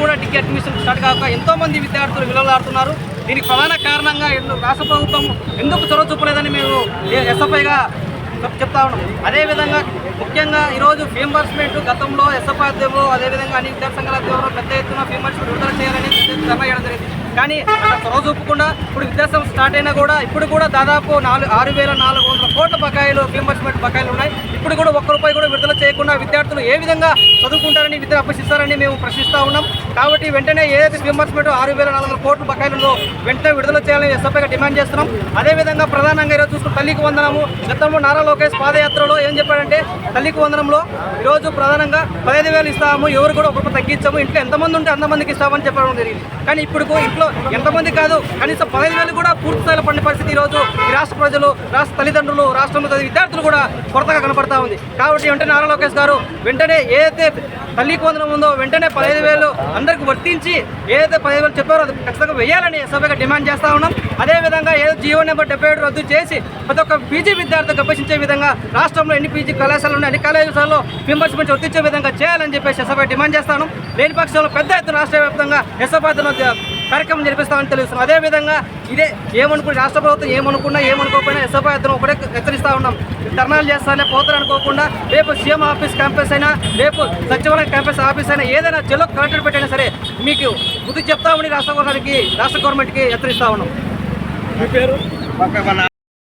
కూడా ticket admission start కాక ఎంతోమంది విద్యార్థులు విలువలాడుతున్నారు. దీనికి ప్రధాన కారణంగా రాష్ట్ర ప్రభుత్వం ఎందుకు చొరవ చూపలేదని మేము ఎస్ఎఫ్ఐగా చెప్తా ఉన్నాం. అదేవిధంగా ముఖ్యంగా ఈరోజు ఫీంబర్స్మెంట్ గతంలో ఎస్ఎఫ్ఐ ఆధ్వర్యంలో అదేవిధంగా అన్ని విద్యా సంఘాల ఆధ్వర్యంలో పెద్ద ఎత్తున ఫీంబర్స్మెంట్ విడుదల చేయాలని ధర్నా చేయడం జరిగింది. కానీ అక్కడ చొరవ చూపకుండా ఇప్పుడు విద్యాసంస్థ స్టార్ట్ అయినా కూడా ఇప్పుడు కూడా దాదాపు నాలుగు ఆరు వేల నాలుగు వందల కోట్ల బకాయిలు ఫీంబర్స్మెంట్ బకాయిలు ఉన్నాయి. ఇప్పుడు కూడా ఒక్క రూపాయి కూడా విడుదల చేయకుండా విద్యార్థులు ఏ విధంగా చదువుకుంటారని విద్య అభ్యసిస్తారని మేము ప్రశ్నిస్తూ ఉన్నాం. కాబట్టి వెంటనే ఏదైతే ఫీంబర్స్మెంట్ ఆరు వేల నాలుగు వందల కోట్ల బకాయిలలో వెంటనే విడుదల చేయాలని ఎస్ఎఫ్ఐగా డిమాండ్ చేస్తున్నాం. అదేవిధంగా ప్రధానంగా ఈరోజు చూసుకున్న తల్లికి వందనము. గతంలో నారా లోకేష్ పాదయాత్రలో ఏం చెప్పాడంటే తల్లికి వందనంలో ఈరోజు ప్రధానంగా పదహైదు వేలు ఇస్తాము ఎవరు కూడా ఒక్కొక్క తగ్గించాము ఇంట్లో ఎంతమంది ఉంటే అంతమందికి ఇస్తామని చెప్పడం జరిగింది. కానీ ఇప్పుడు ఇంట్లో ఎంతమంది కాదు కనీసం పదహైదు వేలు కూడా పూర్తి స్థాయిలో పడిన పరిస్థితి ఈరోజు ఈ రాష్ట్ర ప్రజలు రాష్ట్ర తల్లిదండ్రులు రాష్ట్రంలో విద్యార్థులు కూడా కొరతగా కనపడతా ఉంది. కాబట్టి వెంటనే నారా లోకేష్ గారు వెంటనే ఏదైతే తల్లికి వందనం ఉందో వెంటనే పదహైదు వేలు అందరికి వర్తించి ఏదైతే పదహైదు వేలు చెప్పారో అది ఖచ్చితంగా వేయాలని సభగా డిమాండ్ చేస్తా ఉన్నాం. అదేవిధంగా ఏదో జీవో నెంబర్ డెబ్బై ఏడు రద్దు చేసి ప్రతి ఒక్క పీజీ విద్యార్థికి అభ్యసించే విధంగా రాష్ట్రంలో ఎన్ని పీజీ కళాశాలలు ఉన్నాయి అన్ని కళాశాలలో మెంబర్షిప్ వర్తించే విధంగా చేయాలని చెప్పేసి ఎస్ఎఫ్ఐ డిమాండ్ చేస్తాను లేని పక్షంలో పెద్ద ఎత్తున రాష్ట్ర వ్యాప్తంగా ఎస్ఎఫ్ఐ కార్యక్రమం జరిపిస్తామని తెలుస్తున్నాం అదేవిధంగా ఇదే ఏమనుకుని రాష్ట్ర ప్రభుత్వం ఏమనుకున్నా ఏమనుకోకపోయినా ఎస్ఎఫ్ఐ అతను ఒకటే హెచ్చరిస్తా ఉన్నాం. ధర్నాలు చేస్తానే పోతారు అనుకోకుండా రేపు సీఎం ఆఫీస్ క్యాంపస్ అయినా రేపు సచివాలయ క్యాంపస్ ఆఫీస్ అయినా ఏదైనా జిల్లా కలెక్టర్ పెట్టైనా సరే మీకు బుద్ధి చెప్తామని రాష్ట్ర గవర్నర్కి రాష్ట్ర గవర్నమెంట్కి హెచ్చరిస్తా ఉన్నాం. మీ పేరు?